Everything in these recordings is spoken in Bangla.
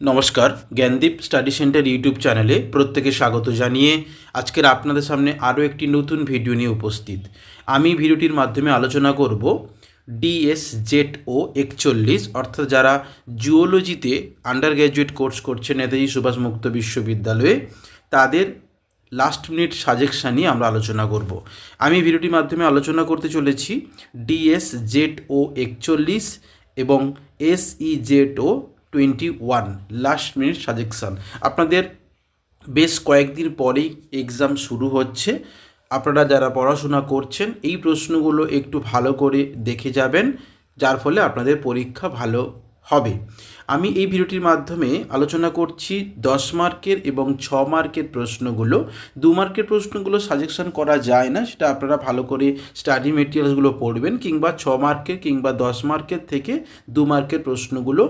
নমস্কার, জ্ঞানদীপ স্টাডি সেন্টার ইউটিউব চ্যানেলে প্রত্যেকে স্বাগত জানিয়ে আজকের আপনাদের সামনে আরও একটি নতুন ভিডিও নিয়ে উপস্থিত। আমি ভিডিওটির মাধ্যমে আলোচনা করব ডিএস জেড ও একচল্লিশ, অর্থাৎ যারা জুওলজিতে আন্ডার গ্র্যাজুয়েট কোর্স করছে নেতাজি সুভাষ মুক্ত বিশ্ববিদ্যালয়ে, তাদের লাস্ট মিনিট সাজেকশান নিয়ে আমরা আলোচনা করব। আমি ভিডিওটির মাধ্যমে আলোচনা করতে চলেছি ডিএস জেড ও একচল্লিশ এবং S E Z O twenty one last minute suggestion আপনাদের বেশ কয়েকদিন পরেই এক্সাম শুরু হচ্ছে। আপনারা যারা পড়াশোনা করছেন, এই প্রশ্নগুলো একটু ভালো করে দেখে যাবেন, যার ফলে আপনাদের পরীক্ষা ভালো হবে। আমি এই ভিডিওটির মাধ্যমে আলোচনা করছি দশ মার্কের এবং ছ মার্কের প্রশ্নগুলো। দু মার্কের প্রশ্নগুলো সাজেকশন করা যায় না, সেটা আপনারা ভালো করে স্টাডি মেটেরিয়ালসগুলো পড়বেন, কিংবা ছ মার্কের কিংবা দশ মার্কের থেকে দু মার্কের প্রশ্নগুলো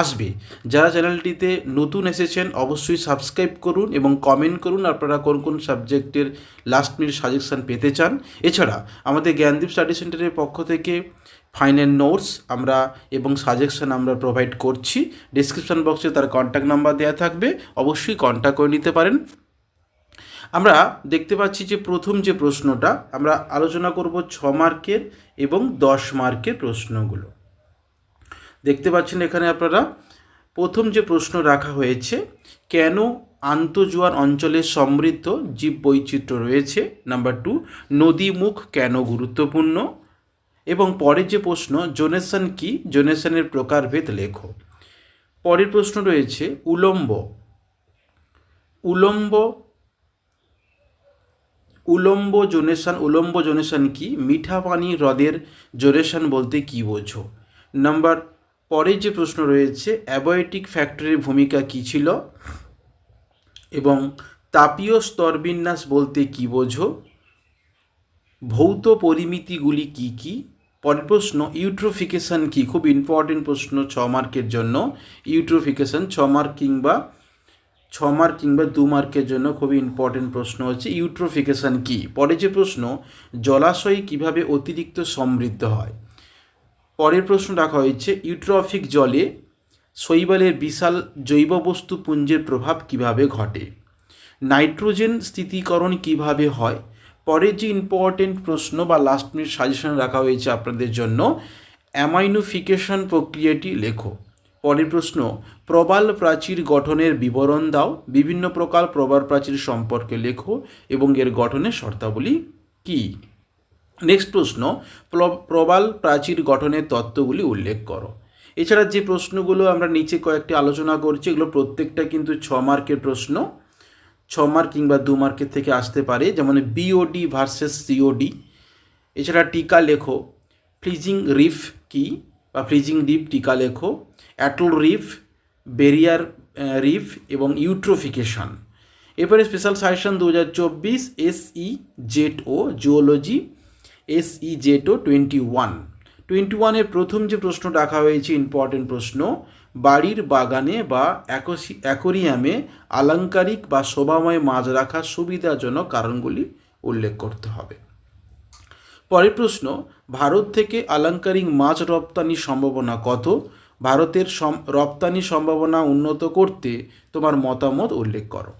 আসবে। যারা চ্যানেলটিতে নতুন এসেছেন, অবশ্যই সাবস্ক্রাইব করুন এবং কমেন্ট করুন আপনারা কোন কোন সাবজেক্টের লাস্ট মিনিট সাজেকশান পেতে চান। এছাড়া আমাদের জ্ঞানদীপ স্টাডি সেন্টারের পক্ষ থেকে ফাইনাল নোটস আমরা এবং সাজেকশন আমরা প্রোভাইড করছি। ডিসক্রিপশন বক্সে তার কন্ট্যাক্ট নাম্বার দেওয়া থাকবে। অবশ্যই কন্ট্যাক্ট করে নিতে পারেন। আমরা দেখতে পাচ্ছি যে প্রথম যে প্রশ্নটা, আমরা আলোচনা করব ছ মার্কের এবং দশ মার্কের প্রশ্নগুলো। দেখতে পাচ্ছেন এখানে আপনারা, প্রথম যে প্রশ্ন রাখা হয়েছে, কেন আন্তঃজোয়ার অঞ্চলে সমৃদ্ধ জীব বৈচিত্র্য রয়েছে? নাম্বার টু নদীমুখ কেন গুরুত্বপূর্ণ? এবং পরের যে প্রশ্ন, জোনেশন কি? জোনেশনের প্রকারভেদ লেখো। পরের প্রশ্ন রয়েছে, উলম্ব। উলম্ব উলম্ব জোনেশন উলম্ব জোনেশন কি? মিঠা পানি হ্রদের জোনেশন বলতে কি বোঝো? নাম্বার পরের যে প্রশ্ন রয়েছে, অ্যাবয়েটিক ফ্যাক্টরির ভূমিকা কী ছিল? এবং তাপীয় স্তরবিন্যাস বলতে কী বোঝো? ভৌত পরিমিতিগুলি কি কি? পরের প্রশ্ন, ইউট্রোফিকেশন কি? খুব ইম্পর্টেন্ট প্রশ্ন ছ মার্কের জন্য। ইউট্রোফিকেশন ছ মার্ক কিংবা ছ মার্ক কিংবা দু মার্কের জন্য খুবই ইম্পর্টেন্ট প্রশ্ন হচ্ছে, ইউট্রোফিকেশন কি? পরে যে প্রশ্ন, জলাশয় কীভাবে অতিরিক্ত সমৃদ্ধ হয়? পরের প্রশ্ন রাখা হয়েছে, ইউট্রফিক জলে শৈবালের বিশাল জৈব বস্তু পুঞ্জের প্রভাব কীভাবে ঘটে? নাইট্রোজেন স্থিতিকরণ কীভাবে হয়? পরের যে ইম্পর্টেন্ট প্রশ্ন বা লাস্ট মিনিট সাজেশন রাখা হয়েছে আপনাদের জন্য অ্যামাইনোফিকেশন প্রক্রিয়াটি লেখো। পরের প্রশ্ন, প্রবাল প্রাচীর গঠনের বিবরণ দাও। বিভিন্ন প্রকার প্রবাল প্রাচীর সম্পর্কে লেখো এবং এর গঠনের শর্তাবলী কী? নেক্সট প্রশ্ন, প্র- প্রবাল প্রাচীর গঠনের তত্ত্বগুলি উল্লেখ করো। এছাড়া যে প্রশ্নগুলো আমরা নিচে কয়েকটি আলোচনা করছি, এগুলো প্রত্যেকটা কিন্তু ছ মার্কের প্রশ্ন। ছ মার্ক কিংবা দু মার্কের থেকে আসতে পারে, যেমন বিওডি ভার্সেস সিওডি এছাড়া টিকা লেখো, ফ্রিজিং রিফ কি বা ফ্রিজিং রিফ টিকা লেখো, অ্যাটল রিফ, বেরিয়ার রিফ এবং ইউট্রোফিকেশন। এরপরে স্পেশাল সাজেশন দু হাজার চব্বিশ S E Z O zoology S E Z O twenty one twenty ওয়ানের প্রথম যে প্রশ্ন রাখা হয়েছে ইম্পর্টেন্ট প্রশ্ন, বাড়ির বাগানে বা অ্যাকোরিয়ামে আলংকারিক বা শোভাময় মাছ রাখার সুবিধাজনক কারণগুলি উল্লেখ করতে হবে। পরের প্রশ্ন, ভারত থেকে আলংকারিক মাছ রপ্তানির সম্ভাবনা কত? ভারতের রপ্তানি সম্ভাবনা উন্নত করতে তোমার মতামত উল্লেখ করো।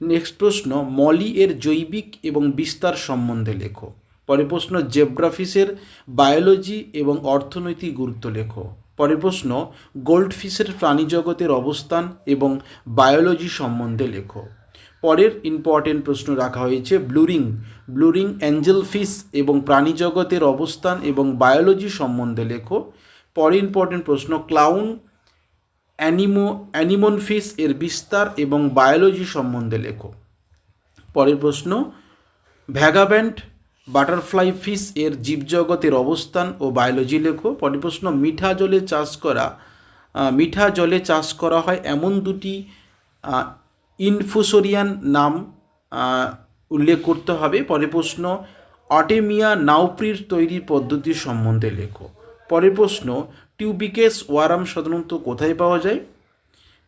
নেক্সট প্রশ্ন, মলি এর জৈবিক এবং বিস্তার সম্বন্ধে লেখো। পরের প্রশ্ন জেব্রাফিসের বায়োলজি এবং অর্থনৈতিক গুরুত্ব লেখো। পরের প্রশ্ন গোল্ডফিশের প্রাণীজগতের অবস্থান এবং বায়োলজি সম্বন্ধে লেখো। পরের ইম্পর্টেন্ট প্রশ্ন রাখা হয়েছে ব্লুরিং ব্লুরিং অ্যাঞ্জেল ফিশ এবং প্রাণীজগতের অবস্থান এবং বায়োলজি সম্বন্ধে লেখো। পরে ইম্পর্টেন্ট প্রশ্ন, ক্লাউন, অ্যানিমো অ্যানিমন ফিশ এর বিস্তার এবং বায়োলজি সম্বন্ধে লেখো। পরের প্রশ্ন ভ্যাগাব্যান্ড বাটারফ্লাই ফিশ এর জীবজগতের অবস্থান ও বায়োলজি লেখো। পরের প্রশ্ন, মিঠা জলে চাষ করা মিঠা জলে চাষ করা হয় এমন দুটি ইনফুসোরিয়ান নাম উল্লেখ করতে হবে। পরের প্রশ্ন অটেমিয়া নাউপ্রির তৈরির পদ্ধতি সম্বন্ধে লেখো। পরের প্রশ্ন, টিউবিকেস ওয়ারাম সাধারণত কোথায় পাওয়া যায়?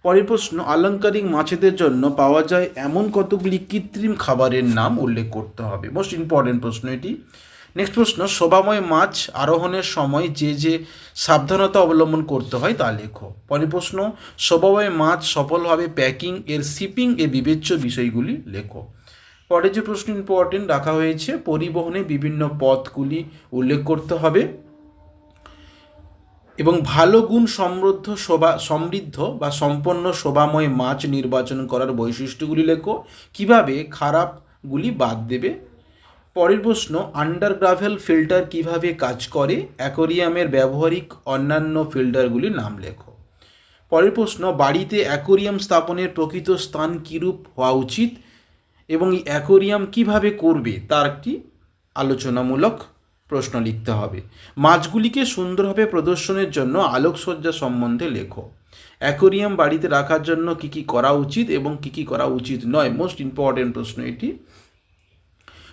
পরের প্রশ্ন, আলংকারিক মাছেদের জন্য পাওয়া যায় এমন কতগুলি কৃত্রিম খাবারের নাম উল্লেখ করতে হবে? মোস্ট ইম্পর্টেন্ট প্রশ্ন এটি। নেক্সট প্রশ্ন, শোভাময় মাছ আরোহণের সময় যে যে সাবধানতা অবলম্বন করতে হয় তা লেখো। পরের প্রশ্ন, শোভাময় মাছ সফলভাবে প্যাকিং এর শিপিং এ বিবেচ্য বিষয়গুলি লেখো। পরে যে প্রশ্ন ইম্পর্টেন্ট রাখা হয়েছে, পরিবহনে বিভিন্ন পথগুলি উল্লেখ করতে হবে। এবং ভালো গুণ সমৃদ্ধ শোভা, সমৃদ্ধ বা সম্পন্ন শোভাময় মাছ নির্বাচন করার বৈশিষ্ট্যগুলি লেখো। কীভাবে খারাপগুলি বাদ দেবে? পরের প্রশ্ন আন্ডার গ্রাভেল ফিল্টার কীভাবে কাজ করে? অ্যাকোরিয়ামের ব্যবহারিক অন্যান্য ফিল্টারগুলির নাম লেখো। পরের প্রশ্ন, বাড়িতে অ্যাকোরিয়াম স্থাপনের প্রকৃত স্থান কীরূপ হওয়া উচিত এবং অ্যাকোরিয়াম কীভাবে করবে? তার একটি আলোচনামূলক প্রশ্ন লিখতে হবে। মাছগুলিকে সুন্দরভাবে প্রদর্শনের জন্য আলোকসজ্জা সম্বন্ধে লেখো। অ্যাকোরিয়াম বাড়িতে রাখার জন্য কি কি করা উচিত এবং কি কি করা উচিত নয়? মোস্ট ইম্পর্টেন্ট প্রশ্ন এটি।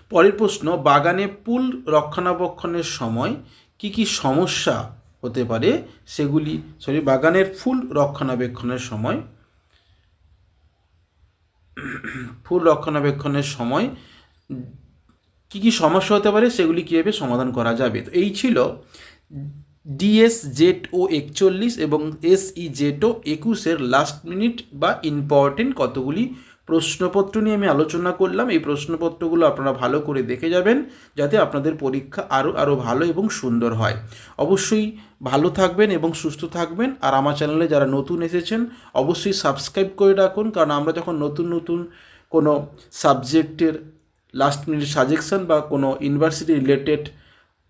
পরের প্রশ্ন, বাগানে পুল রক্ষণাবেক্ষণের সময় কি কি সমস্যা হতে পারে? সেগুলি সরি বাগানের ফুল রক্ষণাবেক্ষণের সময় ফুল রক্ষণাবেক্ষণের সময় কি কি সমস্যা হতে পারে সেগুলি কীভাবে সমাধান করা যাবে? তো এই ছিল ডিএস জেড ও একচল্লিশ এবং এসই জেড ও একুশের লাস্ট মিনিট বা ইম্পর্টেন্ট কতগুলি প্রশ্নপত্র নিয়ে আমি আলোচনা করলাম। এই প্রশ্নপত্রগুলো আপনারা ভালো করে দেখে যাবেন যাতে আপনাদের পরীক্ষা আরও আরও ভালো এবং সুন্দর হয়। অবশ্যই ভালো থাকবেন এবং সুস্থ থাকবেন। আর আমার চ্যানেলে যারা নতুন এসেছেন, অবশ্যই সাবস্ক্রাইব করে রাখুন। কারণ আমরা যখন নতুন নতুন কোনো সাবজেক্টের লাস্ট মিনিট সাজেকশন বা কোনো ইউনিভার্সিটি রিলেটেড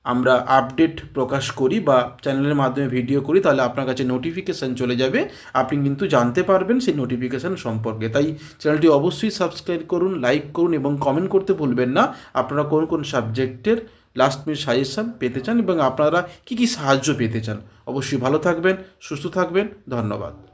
আমরা আপডেট প্রকাশ করি বা চ্যানেলের মাধ্যমে ভিডিও করি, তাহলে আপনার কাছে নোটিফিকেশান চলে যাবে। আপনি কিন্তু জানতে পারবেন সেই নোটিফিকেশান সম্পর্কে। তাই চ্যানেলটি অবশ্যই সাবস্ক্রাইব করুন লাইক করুন এবং কমেন্ট করতে ভুলবেন না। আপনারা কোন কোন সাবজেক্টের লাস্ট মিনিট সাজেশান পেতে চান এবং আপনারা কী কী সাহায্য পেতে চান? অবশ্যই ভালো থাকবেন, সুস্থ থাকবেন। ধন্যবাদ।